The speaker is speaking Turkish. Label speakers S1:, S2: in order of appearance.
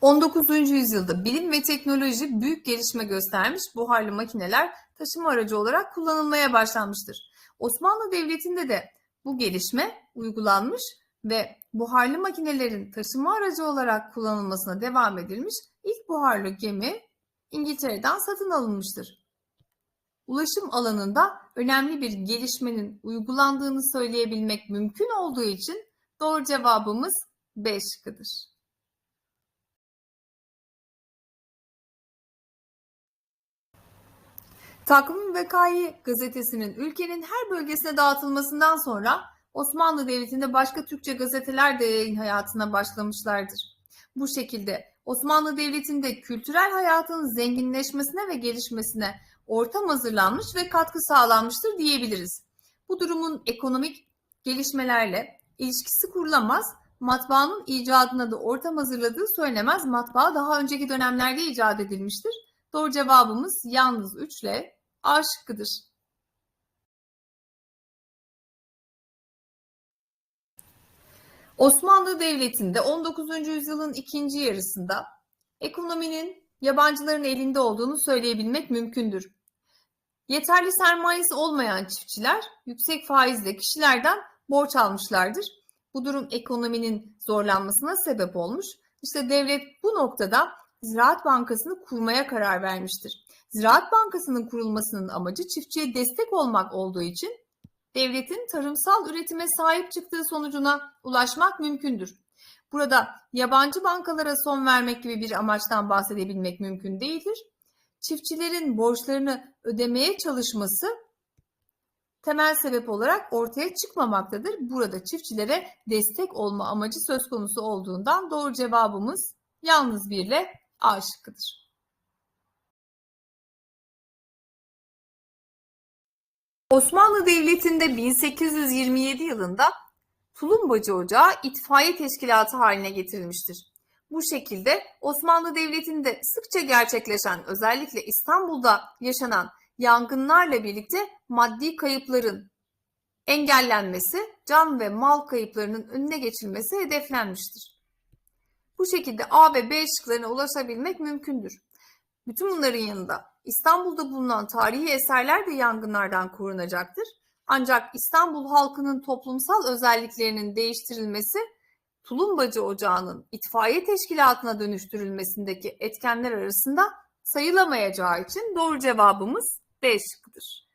S1: 19. yüzyılda bilim ve teknoloji büyük gelişme göstermiş, buharlı makineler taşıma aracı olarak kullanılmaya başlanmıştır. Osmanlı Devleti'nde de bu gelişme uygulanmış ve buharlı makinelerin taşıma aracı olarak kullanılmasına devam edilmiş. İlk buharlı gemi İngiltere'den satın alınmıştır. Ulaşım alanında önemli bir gelişmenin uygulandığını söyleyebilmek mümkün olduğu için doğru cevabımız B şıkkıdır. Takvim Vekayi gazetesinin ülkenin her bölgesine dağıtılmasından sonra Osmanlı Devleti'nde başka Türkçe gazeteler de yayın hayatına başlamışlardır. Bu şekilde Osmanlı Devleti'nde kültürel hayatın zenginleşmesine ve gelişmesine ortam hazırlanmış ve katkı sağlanmıştır diyebiliriz. Bu durumun ekonomik gelişmelerle ilişkisi kurulamaz, matbaanın icadına da ortam hazırladığı söylenemez. Matbaa daha önceki dönemlerde icat edilmiştir. Doğru cevabımız yalnız 3 ile A şıkkıdır. Osmanlı Devleti'nde 19. yüzyılın ikinci yarısında ekonominin yabancıların elinde olduğunu söyleyebilmek mümkündür. Yeterli sermayesi olmayan çiftçiler yüksek faizle kişilerden borç almışlardır. Bu durum ekonominin zorlanmasına sebep olmuş. İşte devlet bu noktada Ziraat Bankası'nı kurmaya karar vermiştir. Ziraat Bankası'nın kurulmasının amacı çiftçiye destek olmak olduğu için devletin tarımsal üretime sahip çıktığı sonucuna ulaşmak mümkündür. Burada yabancı bankalara son vermek gibi bir amaçtan bahsedebilmek mümkün değildir. Çiftçilerin borçlarını ödemeye çalışması temel sebep olarak ortaya çıkmamaktadır. Burada çiftçilere destek olma amacı söz konusu olduğundan doğru cevabımız yalnız bir ile A şıkkıdır. Osmanlı Devleti'nde 1827 yılında Tulumbacı Ocağı itfaiye teşkilatı haline getirilmiştir. Bu şekilde Osmanlı Devleti'nde sıkça gerçekleşen özellikle İstanbul'da yaşanan yangınlarla birlikte maddi kayıpların engellenmesi, can ve mal kayıplarının önüne geçilmesi hedeflenmiştir. Bu şekilde A ve B şıklarına ulaşabilmek mümkündür. Bütün bunların yanında İstanbul'da bulunan tarihi eserler de yangınlardan korunacaktır. Ancak İstanbul halkının toplumsal özelliklerinin değiştirilmesi Tulumbacı Ocağı'nın itfaiye teşkilatına dönüştürülmesindeki etkenler arasında sayılamayacağı için doğru cevabımız D şıkkıdır.